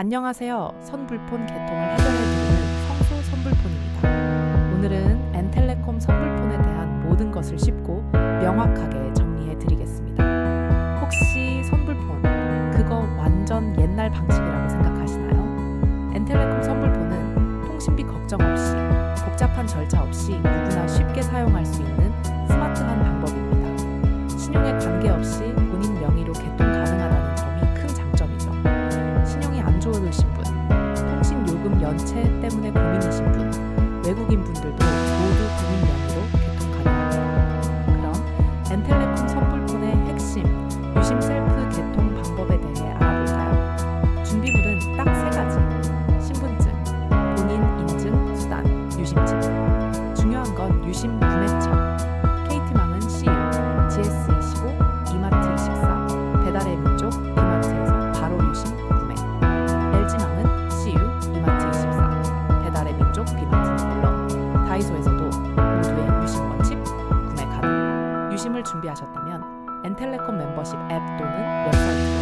안녕하세요. 선불폰 개통을 해결해드리는 성소 선불폰입니다. 오늘은 엔텔레콤 선불폰에 대한 모든 것을 쉽고 명확하게 정리해드리겠습니다. 혹시 선불폰 그거 완전 옛날 방식이라고 생각하시나요? 엔텔레콤 선불폰은 통신비 걱정 없이 복잡한 절차 없이 누구나 쉽게 사용할 수 있는 연체 때문에 고민이신 분, 외국인 분들도 모두 명의로 개통 가능합니다. 그럼 엔텔레콤 선불폰의 핵심 유심 셀프 개통 방법에 대해 알아볼까요? 준비물은 딱 세 가지. 신분증, 본인 인증 수단, 유심증. 중요한 건 유심 구매 엔텔레콤 멤버십 앱 또는 웹사이트로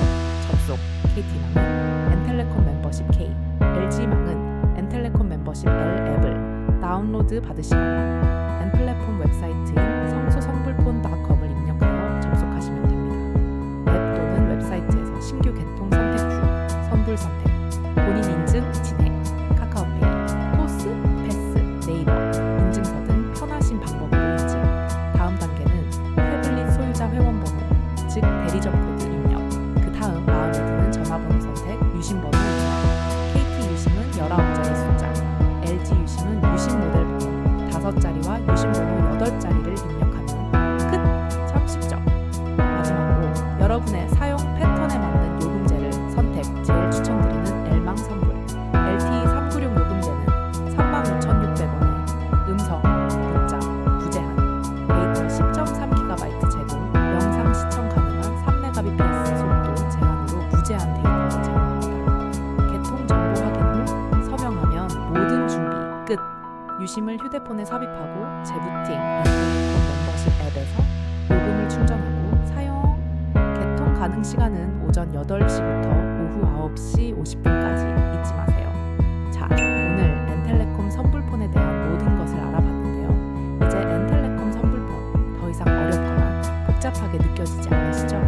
접속. KT망은 엔텔레콤 멤버십 K, LG망은 엔텔레콤 멤버십 L 앱을 다운로드 받으시거나 엔플랫폼 웹사이트인 성소선불폰.com을 입력하여 접속하시면 됩니다. 앱 또는 웹사이트에서 신규 개통 선택 후 선불 선택, 6자리와 68자리를 입력하면 끝! 30점! 마지막으로 여러분의 사용 패턴에 맞는 요금제를 선택 제일 추천드리는 엘망 선물 LTE396 요금제는 35,600원에 음성, 문자, 무제한, 데이터 10.3GB 제공, 영상 시청 가능한 3Mbps 속도 제한으로 무제한 데이터를 제공합니다. 개통 정보 확인 후 서명하면 모든 준비 끝! 유심을 휴대폰에 삽입하고 재부팅 멤버십 앱에서 요금을 충전하고 사용 개통 가능 시간은 오전 8시부터 오후 9시 50분까지 잊지 마세요. 자, 오늘 엔텔레콤 선불폰에 대한 모든 것을 알아봤는데요. 이제 엔텔레콤 선불폰 더 이상 어렵거나 복잡하게 느껴지지 않으시죠?